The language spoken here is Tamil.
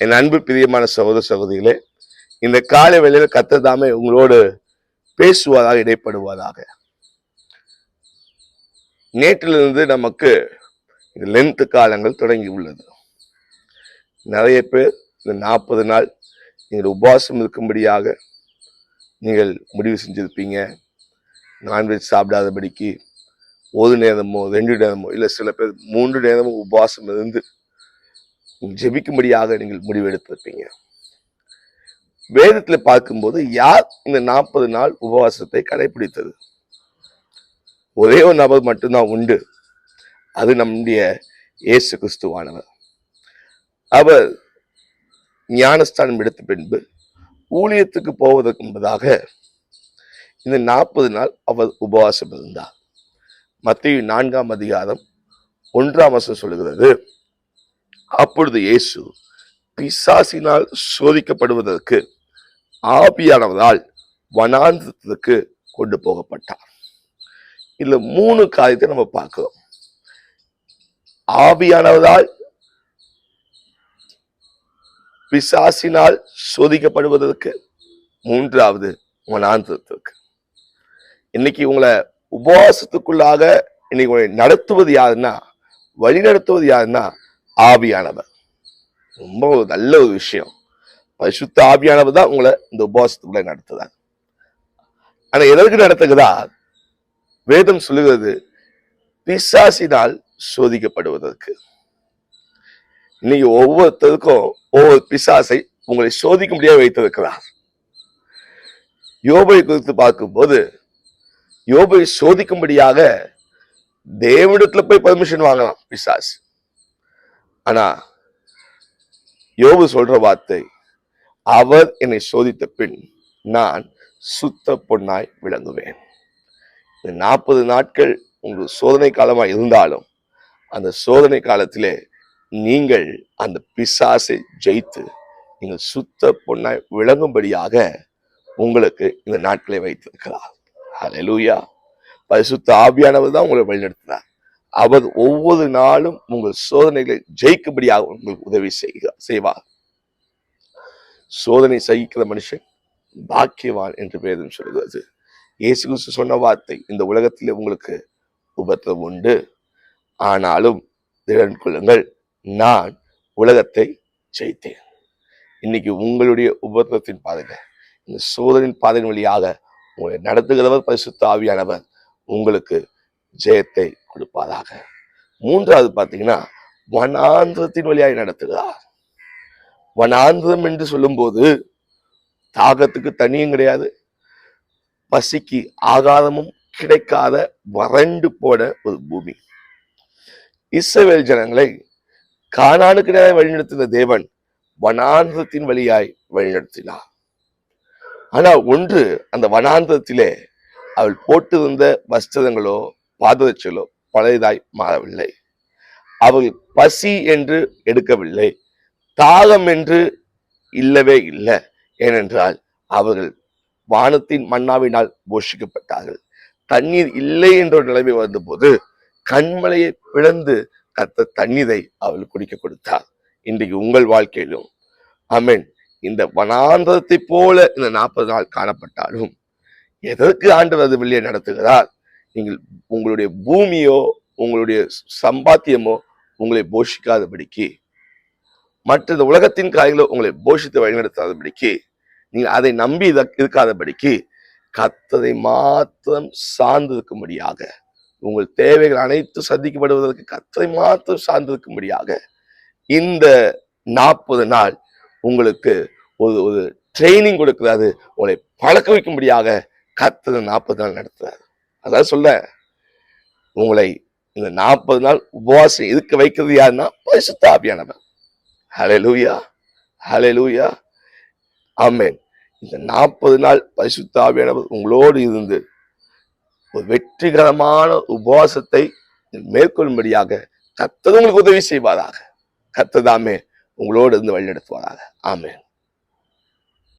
என் அன்பு பிரியமான சகோதர சகோதரிகளே இந்த காலை வேளையில கத்ததாமே உங்களோடு பேசுவதாக இடைப்படுவதாக நேற்றிலிருந்து நமக்கு இந்த லென்த் காலங்கள் தொடங்கி உள்ளது. நிறைய பேர் இந்த நாற்பது நாள் நீங்கள் உபவாசம் இருக்கும்படியாக நீங்கள் முடிவு செஞ்சுருப்பீங்க. நான்வெஜ் சாப்பிடாதபடிக்கு ஒரு நேரமோ ரெண்டு நேரமோ இல்லை சில பேர் மூன்று நேரமும் உபவாசம் இருந்து ஜெபிக்கும்படியாக நீங்கள் முடிவெடுத்திருப்பீங்க. வேதத்தில் பார்க்கும்போது யார் இந்த நாற்பது நாள் உபவாசத்தை கடைபிடித்தது? ஒரே ஒரு நபர் மட்டும்தான் உண்டு. அது நம்முடைய இயேசு கிறிஸ்துவானவர். அவர் ஞானஸ்தானம் எடுத்த பின்பு ஊழியத்துக்கு போவதற்கு முன்பதாக இந்த நாற்பது நாள் அவர் உபவாசம் இருந்தார். மத்திய நான்காம் அதிகாரம் ஒன்றாம் வசம் சொல்லுகிறது. அப்பொழுது இயேசு பிசாசினால் சோதிக்கப்படுவதற்கு ஆவியானவரால் வனாந்தத்துக்கு கொண்டு போகப்பட்டார். இதுல மூணு காரியத்தை நம்ம பார்க்கிறோம். ஆவியானவரால் பிசாசினால் சோதிக்கப்படுவதற்கு மூன்றாவது வனாந்திரத்திற்கு. இன்னைக்கு உங்களை உபவாசத்துக்குள்ளாக இன்னைக்கு உங்களை நடத்துவது யாருன்னா வழி நடத்துவது யாருன்னா ஆவியானவர். ரொம்ப ஒரு நல்ல ஒரு விஷயம். பரிசுத்த ஆவியானவர் தான் உங்களை இந்த உபவாசத்துக்குள்ள நடத்துதார் ஆனா எதற்கு நடத்துகிறதா? வேதம் சொல்லுகிறது பிசாசினால் சோதிக்கப்படுவதற்கு. இன்னைக்கு ஒவ்வொருத்தருக்கும் ஒவ்வொரு பிசாசை உங்களை சோதிக்க முடியாது வைத்திருக்கிறார். யோபை குறித்து பார்க்கும்போது யோபை சோதிக்கும்படியாக தேவனிடத்துல போய் பர்மிஷன் வாங்கலாம் பிசாஸ் ஆனா யோபு சொல்ற வார்த்தை அவர் என்னை சோதித்த பின் நான் சுத்த பொன்னாய் விளங்குவேன். இந்த நாற்பது நாட்கள் உங்களுக்கு சோதனை காலமா இருந்தாலும் அந்த சோதனை காலத்திலே நீங்கள் அந்த பிசாசை ஜெயித்து நீங்கள் சுத்த பொன்னாய் விளங்கும்படியாக உங்களுக்கு இந்த நாட்களை வைத்திருக்கிறார். ஹalleluya. பரிசுத்த ஆவியானவர் தான் உங்களை வழிநடத்தினார் அவர் ஒவ்வொரு நாளும் உங்கள் சோதனைகளை ஜெயிக்கும்படியாக உங்களுக்கு உதவி செய்கிறார் செய்வார். சோதனை சகிக்கிற மனுஷன் பாக்கியவான் என்று பேரும் சொல்கிறது இயேசு கிறிஸ்து சொன்ன வார்த்தை இந்த உலகத்திலே உங்களுக்கு உபத்திரம் உண்டு. ஆனாலும் திறன் கொள்ளுங்கள் நான் உலகத்தை ஜெயித்தேன். இன்னைக்கு உங்களுடைய உபத்திரத்தின் பாதையில இந்த சோதனையின் பாதையின் வழியாக உங்களை நடத்துகிறவர் பரிசுத்த ஆவியானவர் உங்களுக்கு ஜெயத்தை கொடுப்பாராக. மூன்றாவது பார்த்தீங்கன்னா வனாந்திரத்தின் வழியாய் நடத்துகிறார். வனாந்திரம் என்று சொல்லும்போது தாகத்துக்கு தனியும் கிடையாது. பசிக்கு ஆகாரமும் கிடைக்காத வறண்டு போன ஒரு பூமி. இஸ்ரவேல் ஜனங்களை காணானுக்கு நேராக வழிநடத்தின தேவன் வனாந்திரத்தின் வழியாய் வழிநடத்தினார். ஆனா ஒன்று அந்த வனாந்திரத்திலே அவள் போட்டிருந்த வஸ்திரங்களோ பாதரட்சிகளோ பழையதாய் மாறவில்லை. அவர்கள் பசி என்று எடுக்கவில்லை. தாகம் என்று இல்லவே இல்லை. ஏனென்றால் அவர்கள் வானத்தின் மன்னாவினால் போஷிக்கப்பட்டார்கள். தண்ணீர் இல்லை என்ற ஒரு நிலைமை வந்தபோது கண்மலையை பிளந்து கத்த தண்ணீரை அவள் குடிக்க கொடுத்தார் இன்றைக்கு உங்கள் வாழ்க்கையிலும் அமேன் இந்த வனாந்தரத்தை போல இந்த நாற்பது நாள் காணப்பட்டாலும் எதற்கு ஆண்டவர் அது வெளியே நடத்துகிறார்? நீங்கள் உங்களுடைய பூமியோ உங்களுடைய சம்பாத்தியமோ உங்களை போஷிக்காதபடிக்கு. மற்ற இந்த உலகத்தின் காரியங்களோ உங்களை போஷித்து வழிநடத்தாதபடிக்கு. நீங்கள் அதை நம்பி இருக்காதபடிக்கு கத்ததை மாத்திரம் சார்ந்திருக்கும்படியாக உங்கள் தேவைகள் அனைத்து சந்திக்கப்படுவதற்கு கத்தரை மாத்திரம் சார்ந்திருக்கும்படியாக இந்த நாற்பது நாள் உங்களுக்கு ஒரு ஒரு ட்ரைனிங் கொடுக்கிறாரு. உங்களை பழக்க வைக்கும்படியாக கத்ததை நாற்பது நாள் நடத்துறாரு. அதான் சொல்ல உங்களை இந்த நாற்பது நாள் உபவாசம் இருக்க வைக்கிறது யாருன்னா பரிசுத்தாபியானவர் ஹலே லூயா ஹலே லூயா ஆமேன் இந்த நாற்பது நாள் பரிசுத்தாபியானவர் உங்களோடு இருந்து ஒரு வெற்றிகரமான உபவாசத்தை மேற்கொள்ளும்படியாக கத்தது உங்களுக்கு உதவி செய்வாராக. கத்ததாமே உங்களோடு இருந்து வழிநடத்துவாராக. ஆமேன்